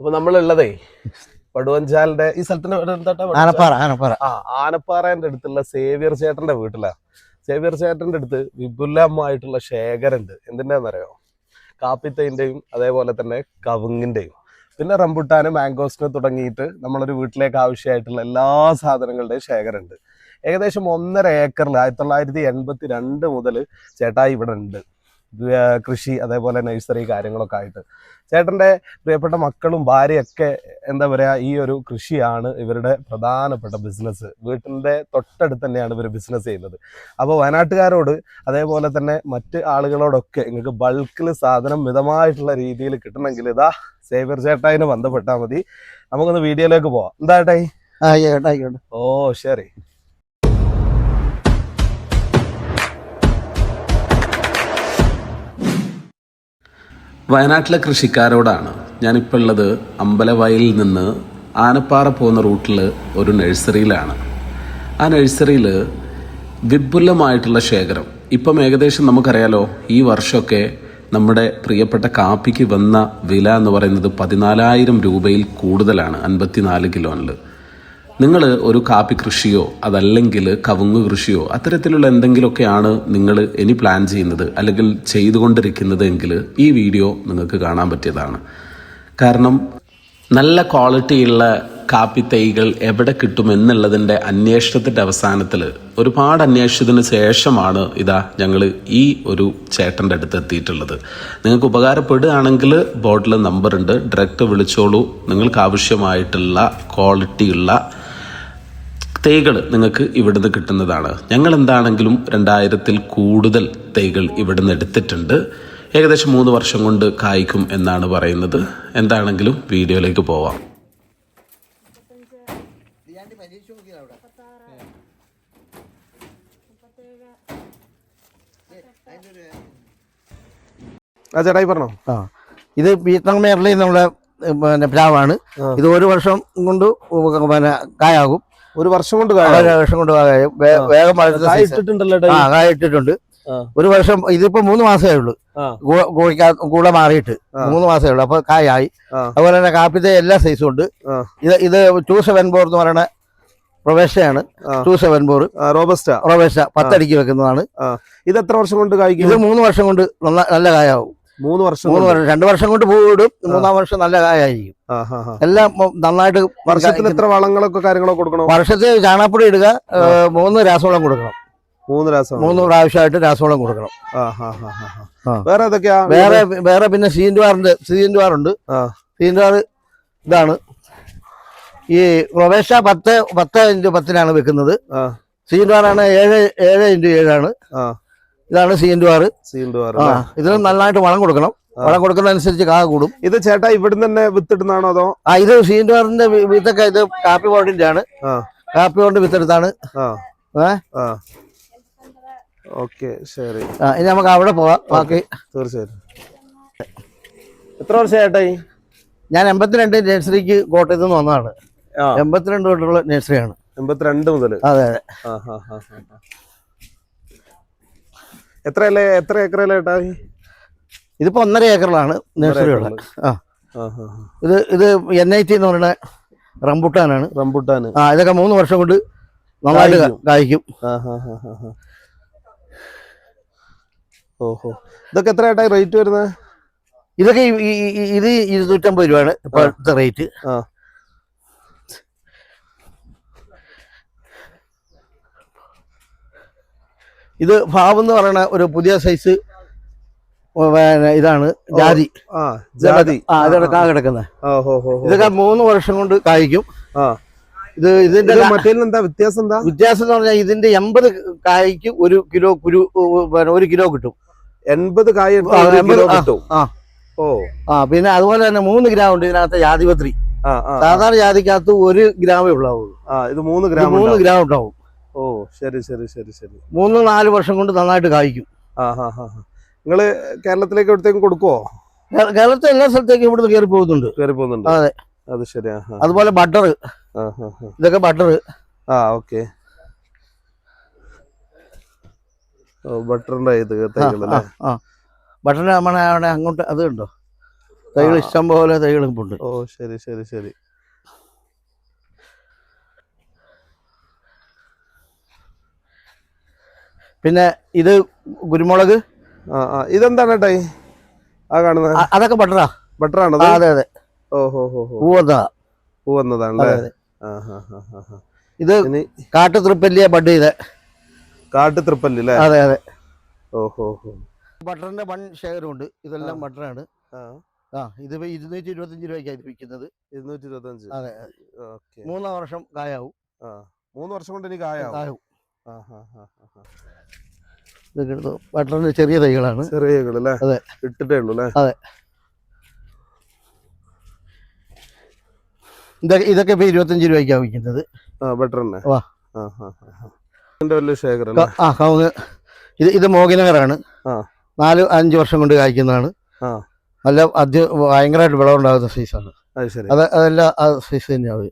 അപ്പൊ നമ്മളുള്ളതേ പടുവഞ്ചാലിന്റെ ഈ സ്ഥലത്തിന്റെ ആനപ്പാറ ആനപ്പാറ. ആ ആനപ്പാറേന്റെ അടുത്തുള്ള സേവിയർ ചേട്ടന്റെ വീട്ടിലാ. സേവിയർ ചേട്ടന്റെ അടുത്ത് വിപുലമായിട്ടുള്ള ശേഖരമുണ്ട് എന്തിനാന്നറിയോ കാപ്പിത്തൈന്റെയും അതേപോലെ തന്നെ കവുങ്ങിന്റെയും. പിന്നെ റംബുട്ടാനും മാംഗോസിന് തുടങ്ങിയിട്ട് നമ്മളൊരു വീട്ടിലേക്ക് ആവശ്യമായിട്ടുള്ള എല്ലാ സാധനങ്ങളുടെയും ശേഖരമുണ്ട് ഏകദേശം ഒന്നര ഏക്കറിൽ ആയിരത്തി തൊള്ളായിരത്തി എൺപത്തി രണ്ട് മുതൽ ചേട്ടായി ഇവിടെ ഉണ്ട് കൃഷി അതേപോലെ നഴ്സറി കാര്യങ്ങളൊക്കെ ആയിട്ട്. ചേട്ടന്റെ പ്രിയപ്പെട്ട മക്കളും ഭാര്യയൊക്കെ എന്താ പറയുക ഈ ഒരു കൃഷിയാണ് ഇവരുടെ പ്രധാനപ്പെട്ട ബിസിനസ് വീട്ടിന്റെ തൊട്ടടുത്ത് തന്നെയാണ് ഇവർ ബിസിനസ് ചെയ്യുന്നത്. അപ്പോൾ വയനാട്ടുകാരോട് അതേപോലെ തന്നെ മറ്റ് ആളുകളോടൊക്കെ നിങ്ങൾക്ക് ബൾക്കിൽ സാധനം മിതമായിട്ടുള്ള രീതിയിൽ കിട്ടണമെങ്കിൽ ഇതാ സേവിയർ ചേട്ടായിന് ബന്ധപ്പെട്ടാൽ മതി. നമുക്കൊന്ന് വീഡിയോയിലേക്ക് പോവാം. എന്താ ചേട്ടായി ഓ ശരി. വയനാട്ടിലെ കൃഷിക്കാരോടാണ്. ഞാനിപ്പോൾ ഉള്ളത് അമ്പലവയലിൽ നിന്ന് ആനപ്പാറ പോകുന്ന റൂട്ടിൽ ഒരു നഴ്സറിയിലാണ്. ആ നഴ്സറിയിൽ വിപുലമായിട്ടുള്ള ശേഖരം. ഇപ്പം ഏകദേശം നമുക്കറിയാലോ ഈ വർഷമൊക്കെ നമ്മുടെ പ്രിയപ്പെട്ട കാപ്പിക്ക് വന്ന വില എന്ന് പറയുന്നത് പതിനാലായിരം രൂപയിൽ കൂടുതലാണ് അൻപത്തിനാല് കിലോനിൽ നിങ്ങൾ ഒരു കാപ്പി കൃഷിയോ അതല്ലെങ്കിൽ കവുങ്ങ് കൃഷിയോ അത്തരത്തിലുള്ള എന്തെങ്കിലുമൊക്കെയാണ് നിങ്ങൾ ഇനി പ്ലാൻ ചെയ്യുന്നത് അല്ലെങ്കിൽ ചെയ്തുകൊണ്ടിരിക്കുന്നത് എങ്കിൽ ഈ വീഡിയോ നിങ്ങൾക്ക് കാണാൻ പറ്റിയതാണ്. കാരണം നല്ല ക്വാളിറ്റിയുള്ള കാപ്പി തൈകൾ എവിടെ കിട്ടും എന്നുള്ളതിന്റെ അന്വേഷണത്തിന്റെ അവസാനത്തിൽ ഒരുപാട് അന്വേഷിച്ചതിന് ശേഷമാണ് ഇതാ ഞങ്ങൾ ഈ ഒരു ചേട്ടന്റെ അടുത്ത് എത്തിയിട്ടുള്ളത്. നിങ്ങൾക്ക് ഉപകാരപ്പെടുകയാണെങ്കിൽ ബോർഡിൽ നമ്പറുണ്ട്. ഡയറക്റ്റ് വിളിച്ചോളൂ. നിങ്ങൾക്ക് ആവശ്യമായിട്ടുള്ള ക്വാളിറ്റിയുള്ള തൈകൾ നിങ്ങൾക്ക് ഇവിടുന്ന് കിട്ടുന്നതാണ്. ഞങ്ങൾ എന്താണെങ്കിലും രണ്ടായിരത്തിൽ കൂടുതൽ തൈകൾ ഇവിടുന്ന് എടുത്തിട്ടുണ്ട്. ഏകദേശം മൂന്ന് വർഷം കൊണ്ട് കായ്ക്കും എന്നാണ് പറയുന്നത്. എന്താണെങ്കിലും വീഡിയോയിലേക്ക് പോവാം. ആ ചേട്ടായി പറഞ്ഞോ? ആ. ഇത് വിയറ്റ്നാം മേഖലയിൽ നമ്മുടെ പിന്നെ പ്ലാവാണ് ഇത് ഒരു വർഷം കൊണ്ട് പിന്നെ കായാകും. ഒരു വർഷം കൊണ്ട് വർഷം കൊണ്ട് വേഗം വളരുന്ന ആ? കായ ഇട്ടിട്ടുണ്ട്. ഒരു വർഷം ഇതിപ്പോ മൂന്ന് മാസമേ ഉള്ളൂ. കൂടെ മാറിയിട്ട് മൂന്ന് മാസമേ ഉള്ളൂ. അപ്പൊ കായായി. അതുപോലെ തന്നെ കാപ്പിത്തെ എല്ലാ സൈസും ഉണ്ട്. ഇത് ഇത് ടു സെവൻ ഫോർ എന്ന് പറയുന്ന പ്രവേശയാണ്. ടൂ സെവൻ ഫോർ ആ, റോബസ്റ്റ. പത്തടിക്ക് വെക്കുന്നതാണ്. ഇത് എത്ര വർഷം കൊണ്ട് കായ്ക്കും? ഇത് മൂന്ന് വർഷം കൊണ്ട് നല്ല കായാവും. മൂന്ന് വർഷം മൂന്ന് വർഷം രണ്ട് വർഷം കൊണ്ട് പൂവിടും മൂന്നാം വർഷം നല്ല കായായിരിക്കും. എല്ലാം നന്നായിട്ട് വർഷത്തിൽ എത്ര വളങ്ങളൊക്കെ കാര്യങ്ങളൊക്കെ കൊടുക്കണം? വർഷത്തിൽ ചാണകപ്പൊടി ഇടുക മൂന്ന് രാസവളം കൊടുക്കണം. മൂന്ന് രാസം മൂന്ന് പ്രാവശ്യമായിട്ട് രാസവളം കൊടുക്കണം. വേറെ ഏതൊക്കെയാ? വേറെ വേറെ പിന്നെ സീൻഡുവാറിന്റെ സീൻഡുവാറുണ്ട്. ആ. സീൻഡുവാർ ഇതാണ്. ഈ പ്രവേശ പത്ത് പത്ത് ഇന്റു പത്തിനാണ് വെക്കുന്നത്. സീൻഡുവാറാണ് ഏഴ് ഏഴ് ഇന്റു ഏഴാണ്. ആ. ഇതാണ് സി സീൽഡ് ആറ് ആ അല്ലേ? ഇതിന് നന്നായിട്ട് വളം കൊടുക്കണം. വളം വളം കൊടുക്കുന്നതനുസരിച്ച് കാ കൂടും. ഇത് ചേട്ടാ ഇവിടുന്ന് തന്നെ വിത്തിടുന്നാണോ അതോ? ആ ഇത് സീൻഡുവാറിന്റെ ആറിന്റെ വിത്തൊക്കെ ഇത് കാപ്പി ബോർഡിന്റെ ആണ് ആ. കാപ്പി കൊണ്ട് വിത്തെടുത്താണ്. ആ? ആ. ഓക്കെ ശരി. ആ, ഇനി നമുക്ക് അവിടെ പോവാം. ബാക്കി തീർച്ചയായിട്ടും. എത്ര വർഷം ചേട്ടായി ഞാൻ എൺപത്തിരണ്ട് നഴ്സറിക്ക് കോട്ടയത്ത് നിന്ന് വന്നതാണ്. ആ. എൺപത്തിരണ്ട് തൊട്ടുള്ള നഴ്സറിയാണ്. എൺപത്തിരണ്ട് മുതൽ അതെ അതെ. ആ ഹാ ഹാ ആ, ആ. എത്ര അല്ലേ എത്ര ഏക്കറല്ലേ ചേട്ടായി ഇതിപ്പോ ഒന്നര ഏക്കറിലാണ് നഴ്സറി ഉള്ളത്. ആ. ഇത് ഇത് എൻ ഐ ടി എന്ന് പറയുന്ന റംബുട്ടാനാണ്. റംബുട്ടാൻ ആ ഇതൊക്കെ മൂന്ന് വർഷം കൊണ്ട് നന്നായിട്ട് കായ്ക്കും. ഓഹോ. ഇതൊക്കെ എത്ര ഏട്ടാ റേറ്റ് വരുന്നത്? ഇതൊക്കെ ഇത് ഇരുന്നൂറ്റമ്പത് രൂപയാണ് ഇപ്പോഴത്തെ റേറ്റ് ആ. ഇത് ഭാവ് എന്ന് പറയുന്ന ഒരു പുതിയ സൈസ് ഇതാണ് ജാതി. ആ ജാതി. ആ ഇതൊക്കെ കിടക്കുന്നത് മൂന്ന് വർഷം കൊണ്ട് കായ്ക്കും. ഇത് ഇതിന്റെ മറ്റേ എന്താ വ്യത്യാസം എന്താ? വ്യത്യാസം എന്ന് പറഞ്ഞാൽ ഇതിന്റെ എൺപത് കായ്ക്ക് ഒരു കിലോ കുരു ഒരു കിലോ കിട്ടും. എൺപത് കായ കിട്ടും. ഓ. ആ പിന്നെ അതുപോലെ തന്നെ മൂന്ന് ഗ്രാം ഉണ്ട് ഇതിനകത്ത് ജാതിപത്രി. സാധാരണ ജാതിക്കകത്ത് ഒരു ഗ്രാമേ ഉണ്ടാവുള്ളൂ ഇത് മൂന്ന് ഗ്രാം മൂന്ന് ഗ്രാം ഉണ്ടാവും. ഓ ശരി ശരി ശരി ശരി. മൂന്ന് നാല് വർഷം കൊണ്ട് നന്നായിട്ട് കായ്ക്കും. ആ ഹാ ഹാ നിങ്ങൾ കേരളത്തിലേക്ക് എവിടത്തേക്കും കൊടുക്കുവോ? കേരളത്തിൽ എല്ലാ സ്ഥലത്തേക്കും ഇവിടുന്ന് കയറി പോകുന്നുണ്ട്. കയറി പോകുന്നുണ്ട് അതെ. അത് ശരി. അതുപോലെ ബട്ടർ. ഇതൊക്കെ ബട്ടർ ആ ഓക്കെ. ബട്ടറിന്റെ ഇത് തൈകളല്ലേ ബട്ടർ നമ്മുടെ അവിടെ അങ്ങോട്ട് അത് ഉണ്ടോ തൈകൾ ഇഷ്ടം പോലെ തൈകളും ഉണ്ട്. ഓ ശരി ശരി ശരി. പിന്നെ ഇത് കുരുമുളക്? ഇതെന്താണ് ഏട്ടായി ആ കാണുന്നത്? അതൊക്കെ ബട്ടറാ. ബട്ടറാണോ അതെ? അതെ ഓഹോ ഹോ പൂ വന്നതാണല്ലേ? ഇത് കാട്ടു തൃപ്പല്ലിയ ബഡ് ചെയ്ത്. കാട്ടു തൃപ്പല്ലി അല്ലേ? അതെ അതെ. ഓഹോ ഹോ ബട്ടറിന്റെ വൺ ശേഖരമുണ്ട് ഇതെല്ലാം ബട്ടറാണ്. ആ. ഇത് ഇരുന്നൂറ്റി ഇരുപത്തഞ്ച് രൂപയ്ക്കാണ് ഇത് വിൽക്കുന്നത്. ഇരുന്നൂറ്റി ഇരുപത്തഞ്ച്. അതെ മൂന്നാം വർഷം കായാവും. മൂന്ന് വർഷം കൊണ്ട് എനിക്ക് കായാവും. ഇതൊക്കെ ബട്ടറിന്റെ ചെറിയ തൈകളാണ്. ചെറിയ തൈകളല്ലേ? അതെ. ഇട്ടിട്ടേ ഉള്ളൂ അല്ലേ? ഇതൊക്കെ ഇതൊക്കെ ഇപ്പൊ ഇരുപത്തഞ്ച് രൂപയ്ക്കാണ് വിൽക്കുന്നത്. ആ വാ. ആ കവുങ്ങ്. ഇത് ഇത് മോഗിനഗറാണ് ആ. നാല് അഞ്ച് വർഷം കൊണ്ട് കായ്ക്കുന്നതാണ്. ആ. നല്ല അത്യ ഭയങ്കരമായിട്ട് വിളവുണ്ടാകുന്ന സൈസാണ്. അത് അത് അതെല്ലാം ആ സൈസ് തന്നെയാണ്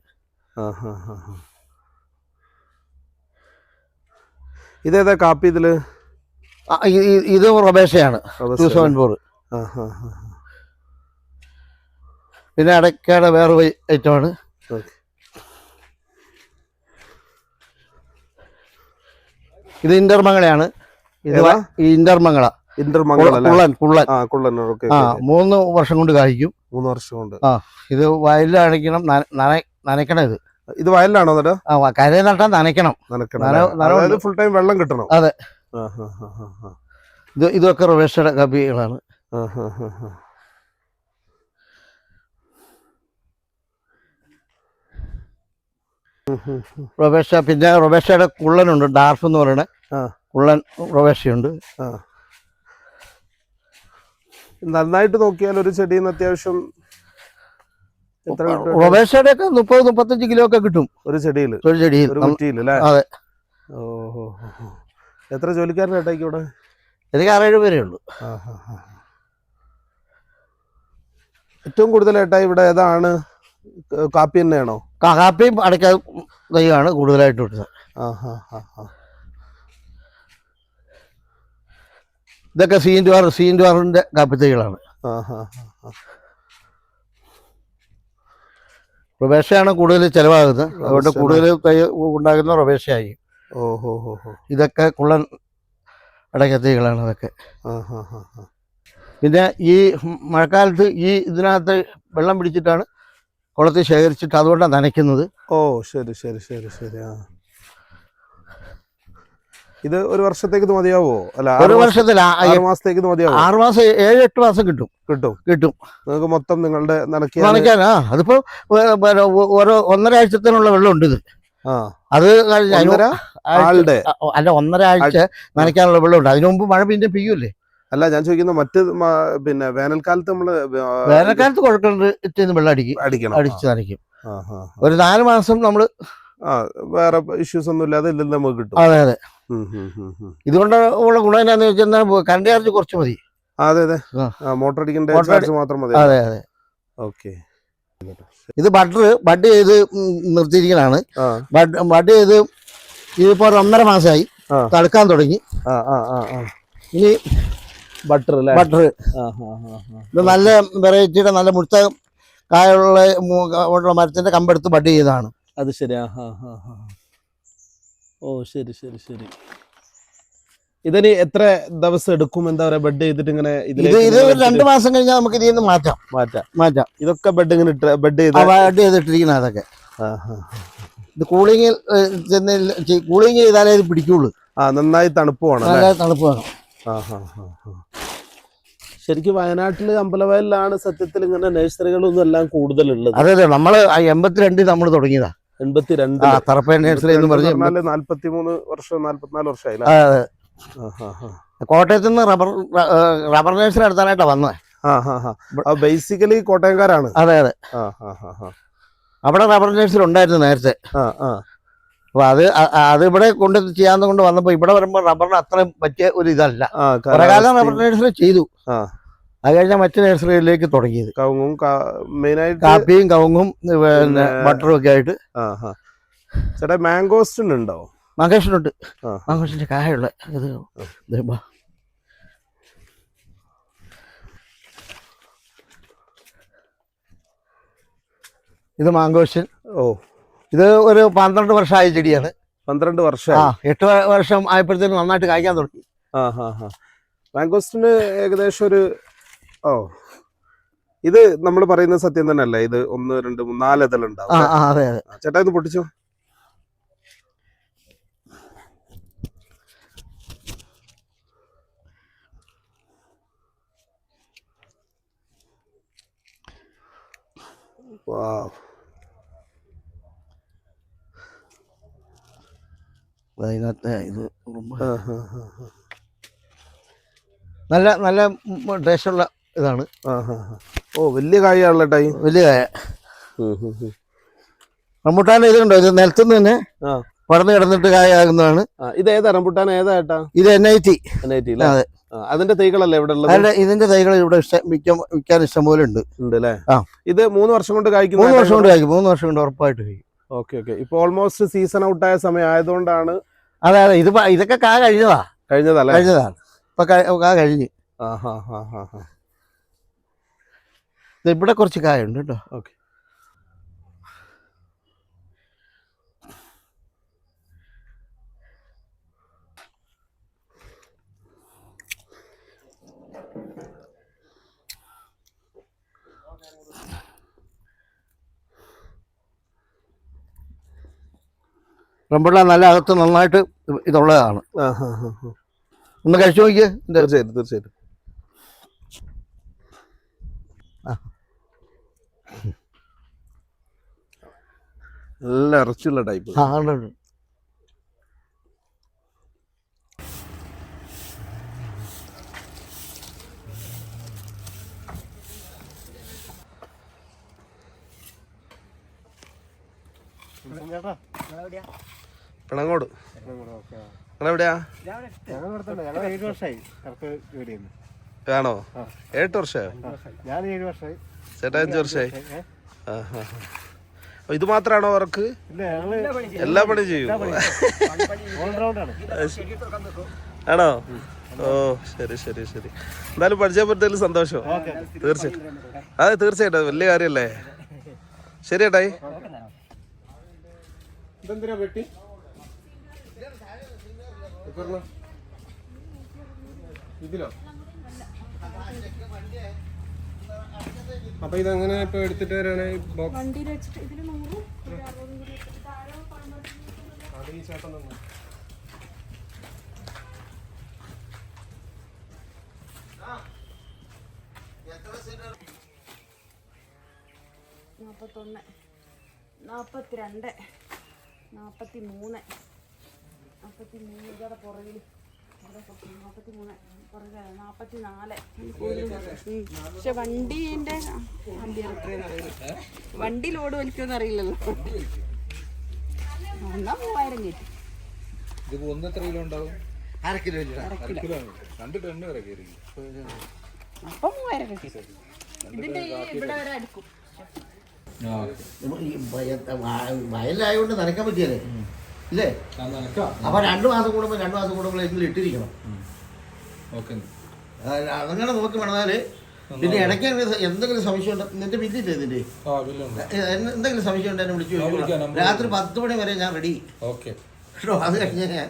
ആ ഹാ ഹാ ഹാ ഇതേതാ കാപ്പി ഇതിൽ? ഇത് റൊബേഷയാണ് ടു സെവൻ ഫോർ പിന്നെ അടയ്ക്കയുടെ വേറെ ഐറ്റമാണ് ആണ്. ഇത് ഇന്റർമംഗളയാണ് ഇത് ഇന്റർമംഗള മൂന്ന് വർഷം കൊണ്ട് കായ്ക്കും. മൂന്ന് വർഷം കൊണ്ട്. ആ ഇത് വയലിൽ അടയ്ക്കണം നന- നന- നനയ്ക്കണം ഇത് ഇത് വയലിലാണോ എന്നിട്ട്? കരയിൽ നട്ടാൽ നനയ്ക്കണം. ഫുൾ ടൈം വെള്ളം കിട്ടണം. അതെ. ഇത് ഇതൊക്കെ റൊബേഷയുടെ കാപ്പികളാണ്. റവേഷ. റൊബേഷ പിന്നെ റൊബേഷയുടെ കുള്ളനുണ്ട് ഡാർഫ് എന്ന് പറയണേ. കുള്ളൻ റൊബേഷയുണ്ട് നന്നായിട്ട് നോക്കിയാൽ ഒരു ചെടിയിൽ നിന്ന് അത്യാവശ്യം? റൊബേഷയുടെ ഒക്കെ മുപ്പത് മുപ്പത്തഞ്ച് കിലോ ഒക്കെ കിട്ടും. ഒരു ചെടിയിൽ? ഒരു ചെടിയിൽ. ഒരു കുറ്റിയിൽ അല്ലേ? അതെ. ഓഹോ. എത്ര ജോലിക്കാരൻ ഏട്ടായിക്ക് ഇവിടെ എനിക്ക് ആറേഴ് പേരേ ഉള്ളൂ. ഏറ്റവും കൂടുതൽ ഏട്ടായി ഇവിടെ ഏതാണ്? കാപ്പി തന്നെയാണോ? കാപ്പിയും അടയ്ക്ക തൈയാണ് കൂടുതലായിട്ട് ഹാ ഇതൊക്കെ സീൻ ടു ആർ സീൻ ടു ആറിന്റെ കാപ്പി തൈകളാണ്. ആ ഹാ ഹാ റൊബേഷയാണ് കൂടുതൽ ചിലവാകുന്നത്. അതുകൊണ്ട് കൂടുതൽ തൈ ഉണ്ടാകുന്ന റൊബേഷയായി. ഓഹോ ഹോ ഹോ ഇതൊക്കെ കുള്ളൻ അടയ്ക്ക തൈകളാണ് അതൊക്കെ പിന്നെ ഈ മഴക്കാലത്ത് ഈ ഇതിനകത്ത് വെള്ളം പിടിച്ചിട്ടാണ് കുളത്തിൽ ശേഖരിച്ചിട്ട് അതുകൊണ്ടാണ് നനയ്ക്കുന്നത്. ഓ ശരി ശരി ശരി ശരി ആ. ഇത് ഒരു വർഷത്തേക്ക് മതിയാവോ? അല്ല ഒരു വർഷത്തിൽ ആറ് മാസത്തേക്ക് മതിയാവും? ആറ് മാസം ഏഴ് എട്ട് മാസം കിട്ടും. കിട്ടും. കിട്ടും. നിങ്ങൾക്ക് മൊത്തം നിങ്ങളുടെ നനയ്ക്കാൻ നനയ്ക്കാനാ അതിപ്പോ ഓരോ ഒന്നര ആഴ്ചത്തിനുള്ള വെള്ളം ഉണ്ട് ഇത് അത് ആളുടെ? അല്ല ഒന്നര ആഴ്ച നനയ്ക്കാനുള്ള വെള്ളമുണ്ട്. അതിനു മുമ്പ് മഴ പിന്നെ പെയ്യൂലേ അല്ല ഞാൻ ചോദിക്കുന്ന മറ്റ് പിന്നെ വേനൽക്കാലത്ത് നമ്മൾ വേനൽക്കാലത്ത് കുഴക്കണ്ട് വെള്ളം അടിക്കും. അടിക്കണം. അടിച്ച് നനയ്ക്കും. ഒരു നാല് മാസം നമ്മൾ ആ വേറെ ഇഷ്യൂസ് ഒന്നും ഇല്ലാതെ ഇതിൽ നമുക്ക് കിട്ടും. അതെ അതെ. ഇതുകൊണ്ട് ഉള്ള ഗുണം എന്നാന്ന് വെച്ചാൽ കറണ്ട് ചാർജ് കുറച്ച് മതി. അതെ അതെ. മോട്ടർ അടിക്കേണ്ട ചാർജ് മാത്രം മതി. അതെ അതെ. ഓക്കെ ഇത് ബട്ടർ ബഡ് ചെയ്ത് നിർത്തിയിരിക്കലാണ്. ബഡ് ബഡ് ചെയ്ത് ഇതിപ്പോ ഒരു ഒന്നര മാസമായി. തടുക്കാൻ തുടങ്ങി. ഇനി ബട്ടർ ബട്ടർ. ഇത് നല്ല വെറൈറ്റിയുടെ നല്ല മുഴുത്ത കായുള്ള മരത്തിന്റെ കമ്പെടുത്ത് ബഡ് ചെയ്തതാണ്. അത് ശരി. ആ. ഓ ശരി ശരി ശരി. ഇതിന് എത്ര ദിവസം എടുക്കും? എന്താ പറയാ ബെഡ് ചെയ്തിട്ട് ഇങ്ങനെ ഇത് രണ്ട് മാസം കഴിഞ്ഞാൽ നമുക്ക് ഇതിൽ നിന്ന് മാറ്റാം. മാറ്റാം. മാറ്റാം. ഇതൊക്കെ ബെഡ് ഇങ്ങനെ ഇട്ട് ബെഡ് ചെയ്ത് ബെഡ് ചെയ്തിട്ടിരിക്കുന്ന അതൊക്കെ. ഇത് കൂളിങ്ങിൽ കൂളിങ് ചെയ്താലേ ഇത് പിടിക്കുള്ളൂ. ആ നന്നായി തണുപ്പ് വേണം തണുപ്പ് വേണം. ശരിക്കും വയനാട്ടിൽ അമ്പലവയലിലാണ് സത്യത്തിൽ ഇങ്ങനെ നഴ്സറികളൊന്നും എല്ലാം കൂടുതലുള്ളത്. അതെ അതെ. നമ്മൾ ആ എൺപത്തിരണ്ടിൽ നമ്മൾ തുടങ്ങിയതാ. എൺപത്തിരണ്ട് ആ തറപ്പേൻ നഴ്സറി എന്ന് പറഞ്ഞ് നാല്പത്തി മൂന്ന് വർഷം നാല്പത്തിനാല് വർഷമായി അതെ. ആ ആ ആ കോട്ടയത്ത് നിന്ന് റബ്ബർ റബ്ബർ നഴ്സറി നടത്താനായിട്ടാ വന്നത് ബേസിക്കലി കോട്ടയംകാരാണ്. അതെ അതെ. അവിടെ റബ്ബർ നഴ്സറി ഉണ്ടായിരുന്നു നേരത്തെ. ആ ആ. അപ്പൊ അത് അത് ഇവിടെ കൊണ്ട് ചെയ്യാന്ന് കൊണ്ട് വന്നപ്പോ ഇവിടെ വരുമ്പോ റബ്ബറിന് അത്രയും പറ്റിയ ഒരു ഇതല്ല. കാലം റബ്ബർ നേഴ്സറി ചെയ്തു. ആ. അത് കഴിഞ്ഞാൽ മറ്റു നഴ്സറികളിലേക്ക് തുടങ്ങിയത്. കവുങ്ങും മെയിനായിട്ട് കാപ്പിയും കവുങ്ങും പിന്നെ ബട്ടറും ഒക്കെ ആയിട്ട്. ചേട്ടാ മാംഗോസ്റ്റിൻ ഉണ്ടോ? ആ. മങ്കേഷന്റെ കായുള്ള ഇത്. ഇത് മാങ്കോഷൻ ഓ. ഇത് ഒരു പന്ത്രണ്ട് വർഷമായ ചെടിയാണ്. പന്ത്രണ്ട് വർഷം ആ എട്ട് വർഷം ആയപ്പോഴത്തേനും നന്നായിട്ട് കായ്ക്കാൻ തുടങ്ങി. ആ ഹാ ഹാ മാംഗോസ്റ്റിന് ഏകദേശം ഒരു ഓ. ഇത് നമ്മൾ പറയുന്ന സത്യം തന്നെ അല്ലേ ഇത് ഒന്ന് രണ്ട് മൂന്ന് നാല് ഇതളുണ്ടാവും അതെ അതെ. ചേട്ടാ ഇത് പൊട്ടിച്ചോ. അതിനകത്ത് ഇത്. നല്ല നല്ല ടേസ്റ്റുള്ള ഇതാണ്. ഓ വലിയ കായാണല്ലോ ടൈം വലിയ കായ. റംബുട്ടാന്റെ ഇതുണ്ടോ? ഇത് നിലത്തുനിന്ന് തന്നെ പടന്ന് കിടന്നിട്ട് കായാകുന്നതാണ്. ഇത് ഏതാ? റംബുട്ടാൻ ഏതാ ഏട്ടാ? ഇത് N I T N I T അതെ. അതിന്റെ തൈകളല്ലേ ഇവിടെ ഉള്ളത്? ഇതിന്റെ തൈകൾ ഇവിടെ ഇഷ്ടം വിൽക്കാൻ വിൽക്കാൻ ഇഷ്ടം പോലെ ഉണ്ട്. ഉണ്ട് അല്ലേ ആ. ഇത് മൂന്ന് വർഷം കൊണ്ട് കായ്ക്കും മൂന്ന് വർഷം കൊണ്ട് കായ്ക്കും. മൂന്ന് വർഷം കൊണ്ട് ഉറപ്പായിട്ട് കഴിക്കും ഓക്കെ ഓക്കെ. ഇപ്പൊ ഓൾമോസ്റ്റ് സീസൺ ഔട്ട് ആയ സമയം ആയതുകൊണ്ടാണ് അതെ അതെ. ഇത് ഇതൊക്കെ കാ കഴിഞ്ഞതാ. കഴിഞ്ഞതല്ലേ കഴിഞ്ഞതാണ്. ഇപ്പൊ ക- കഴിഞ്ഞ്. ആ ഹാ ഹാ ഹാ. ഇവിടെ കുറച്ച് കായുണ്ട് കേട്ടോ. ഓക്കെ. റംബുട്ടാൻ നല്ല അകത്ത് നന്നായിട്ട് ഇതുള്ളതാണ്. ആ ഒന്ന് കഴിച്ചു നോക്കിയേ. തീർച്ചയായിട്ടും തീർച്ചയായിട്ടും. തീർച്ചയായിട്ടും നല്ല ഇറച്ചിയുള്ള ടൈപ്പ് ആണ്. പിണങ്ങോട്. നിങ്ങളെവിടെയാ? ആണോ വർഷമായോ ഞാൻ ഏഴ് വർഷമായി ചേട്ടാ അഞ്ച് വർഷമായി ആ ഹാ ഹാ അപ്പൊ ഇത് മാത്രമാണോ വർക്ക്? എല്ലാ പണി ചെയ്യും. ആണോ. ഓ ശരി ശരി ശരി. എന്തായാലും പരിചയപ്പെട്ടതിൽ സന്തോഷം? തീർച്ചയായിട്ടും അതെ തീർച്ചയായിട്ടും. വലിയ കാര്യല്ലേ? ശരി ഏട്ടായി ഇതിലോ? അപ്പൊ ഇതെങ്ങനെ ഇപ്പൊ എടുത്തിട്ട് വരാണ് ബോക്സ് അത് ഈ ചേട്ടൻ തന്നെ മൂന്ന് നാൽപ്പത്തി മൂന്ന് ഇതോടെ പുറകിൽ പക്ഷെ വണ്ടീന്റെ വണ്ടി ലോഡ് വലിക്കുമെന്ന് അറിയില്ലല്ലോ എന്നാ മൂവായിരം ഉണ്ടാവും. അര കിലോ ഇല്ല. അപ്പം മൂവായിരം ഇതിന്റെ ഈ ഇവിടെ വരെ അടുക്കും. ഈ വയ- വ- വയലായതുകൊണ്ട് നനയ്ക്കാൻ പറ്റിയല്ലേ? ഇല്ലേ? അപ്പൊ രണ്ടു മാസം കൂടുമ്പോ രണ്ടു മാസം കൂടുമ്പോൾ എങ്കിലും ഇട്ടിരിക്കണം. അങ്ങനെ നോക്കി വേണമെന്നാൽ പിന്നെ ഇടയ്ക്ക് എന്തെങ്കിലും- സംശയം ഉണ്ടോ? നിന്റെ ബില്ലില്ലേ ഇതിന്റെ എന്ന- എന്തെങ്കിലും സംശയം ഉണ്ടോ? എന്നെ വിളിച്ചു. രാത്രി പത്ത് മണി വരെ ഞാൻ റെഡി ഓക്കെ. അത് കഴിഞ്ഞാൽ ഞാൻ